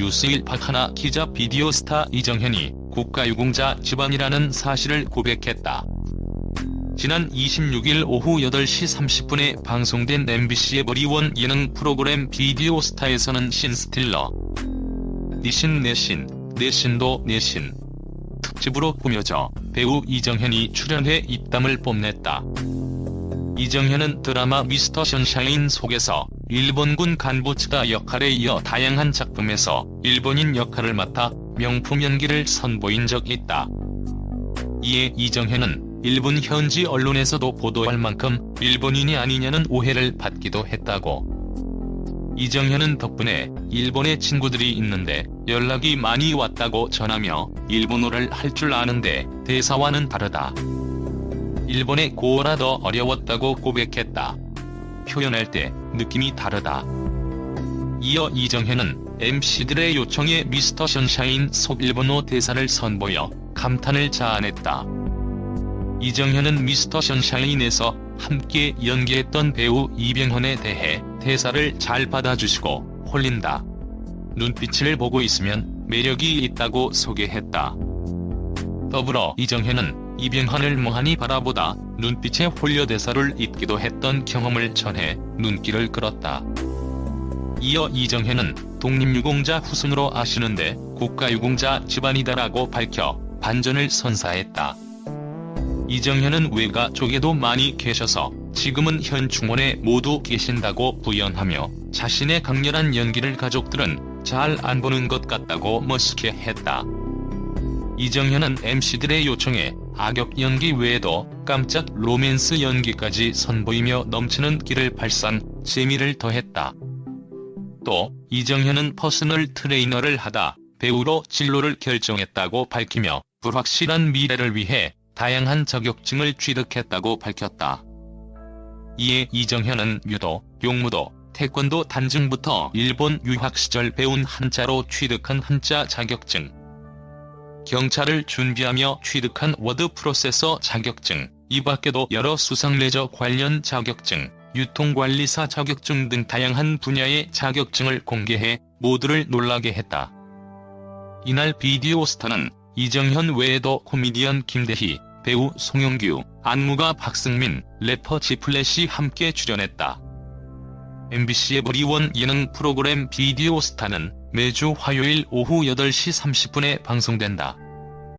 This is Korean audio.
뉴스일 박하나 기자 비디오 스타 이정현이 국가유공자 집안이라는 사실을 고백했다. 지난 26일 오후 8시 30분에 방송된 MBC의 머리원 예능 프로그램 비디오 스타에서는 신스틸러 니신 내신, 내신도 내신 특집으로 꾸며져 배우 이정현이 출연해 입담을 뽐냈다. 이정현은 드라마 미스터 선샤인 속에서 일본군 간부 츠다 역할에 이어 다양한 작품에서 일본인 역할을 맡아 명품 연기를 선보인 적이 있다. 이에 이정현은 일본 현지 언론에서도 보도할 만큼 일본인이 아니냐는 오해를 받기도 했다고. 이정현은 덕분에 일본에 친구들이 있는데 연락이 많이 왔다고 전하며 일본어를 할 줄 아는데 대사와는 다르다. 일본의 고어라 더 어려웠다고 고백했다. 표현할 때 느낌이 다르다. 이어 이정현은 MC들의 요청에 미스터 선샤인 속 일본어 대사를 선보여 감탄을 자아냈다. 이정현은 미스터 선샤인에서 함께 연기했던 배우 이병헌에 대해 대사를 잘 받아주시고 홀린다. 눈빛을 보고 있으면 매력이 있다고 소개했다. 더불어 이정현은 이병헌을 멍하니 바라보다 눈빛에 홀려 대사를 잊기도 했던 경험을 전해 눈길을 끌었다. 이어 이정현은 독립유공자 후손으로 아시는데 국가유공자 집안이다라고 밝혀 반전을 선사했다. 이정현은 외가 쪽에도 많이 계셔서 지금은 현 중원에 모두 계신다고 부연하며 자신의 강렬한 연기를 가족들은 잘 안 보는 것 같다고 머쓱해 했다. 이정현은 MC들의 요청에 악역 연기 외에도 깜짝 로맨스 연기까지 선보이며 넘치는 길을 발산, 재미를 더했다. 또 이정현은 퍼스널 트레이너를 하다 배우로 진로를 결정했다고 밝히며 불확실한 미래를 위해 다양한 자격증을 취득했다고 밝혔다. 이에 이정현은 유도, 용무도, 태권도 단증부터 일본 유학 시절 배운 한자로 취득한 한자 자격증, 경찰을 준비하며 취득한 워드 프로세서 자격증, 이 밖에도 여러 수상 레저 관련 자격증, 유통관리사 자격증 등 다양한 분야의 자격증을 공개해 모두를 놀라게 했다. 이날 비디오 스타는 이정현 외에도 코미디언 김대희, 배우 송영규, 안무가 박승민, 래퍼 지플래시 함께 출연했다. MBC의 머리원 예능 프로그램 비디오 스타는 매주 화요일 오후 8시 30분에 방송된다.